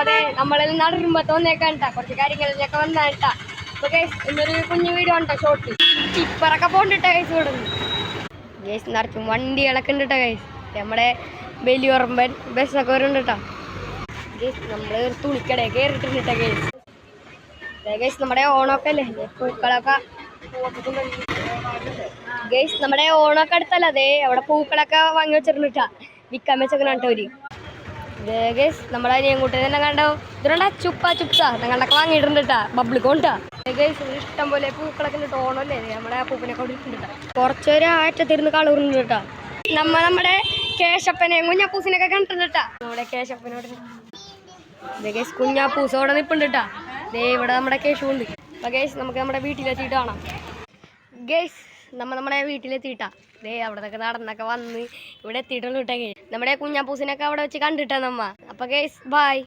അതെ നമ്മളിൽ നടരുമ്പോ തോന്നിയേക്കാൻ കുറച്ച് കാര്യങ്ങളിലൊക്കെ വന്നാട്ടാ. അപ്പൊ ഗൈസ് ഇന്നൊരു കുഞ്ഞു വീഡിയോ ഉണ്ടോ ഷോർട്ട് ടിപ്പറൊക്കെ പോണ്ടിട്ട ഗൈസ് വിടുന്നു ഗൈസ് നിറച്ചും വണ്ടികളൊക്കെ ഉണ്ടിട്ട കൈസ് ഗൈസ് നമ്മുടെ വലിയുറമ്പൻ ബസ്സൊക്കെ വരുന്നുണ്ട് ഗൈസ് നമ്മൾ തുണിക്കട കയറിയിട്ടുണ്ട് കേസ് ഗൈസ് നമ്മുടെ ഓണമൊക്കെ അല്ലേ? പൂക്കളൊക്കെ ഗൈസ് നമ്മുടെ ഓണമൊക്കെ അടുത്തല്ലേ? അവിടെ പൂക്കളൊക്കെ വാങ്ങി വെച്ചിരുന്നിട്ടാ. വിൽക്കാൻ വെച്ചേക്കണ കേട്ടോ അവർ. ഗൈസ് നമ്മുടെ അനിയൻകുട്ടി തന്നെ കണ്ടോ? ഇതിനുള്ള ചുപ്പ ചുപ്സ. ഞങ്ങളൊക്കെ വാങ്ങിയിട്ടുണ്ട് കേട്ടാ ബബിൾ കൊണ്ടാ ഗൈസ് ഇഷ്ടം പോലെ പൂക്കളൊക്കെ ഉണ്ട് ഓണമല്ലേ നമ്മുടെ ആ പൂപ്പിനെ കൊണ്ടിട്ടുണ്ട് കുറച്ചൊരു ആറ്റത്തിരുന്ന് കളറുണ്ട് കേട്ടാ നമ്മ നമ്മുടെ കേശപ്പനെയും കുഞ്ഞപ്പൂസിനൊക്കെ കണ്ടിട്ടുണ്ട് കേട്ടാ നമ്മുടെ കേശപ്പനോട് ഗൈസ് കുഞ്ഞാപ്പൂസ് അവിടെ നിപ്പുണ്ട് കേട്ടാ ദേ ഇവിടെ നമ്മുടെ കേശു ഉണ്ട് അപ്പൊ ഗൈസ് നമുക്ക് നമ്മുടെ വീട്ടിലെത്തിയിട്ട് കാണാം. ഗൈസ് നമ്മ നമ്മുടെ വീട്ടിലെത്തിയിട്ടാ. ദേ അവിടെ നടന്നൊക്കെ വന്ന് ഇവിടെ എത്തിയിട്ടുള്ളൂ കേട്ടോ നമ്മുടെ കുഞ്ഞാപ്പൂസിനൊക്കെ അവിടെ വെച്ച് കണ്ടിട്ടാ നമ്മ. അപ്പൊ കേസ് ബായ്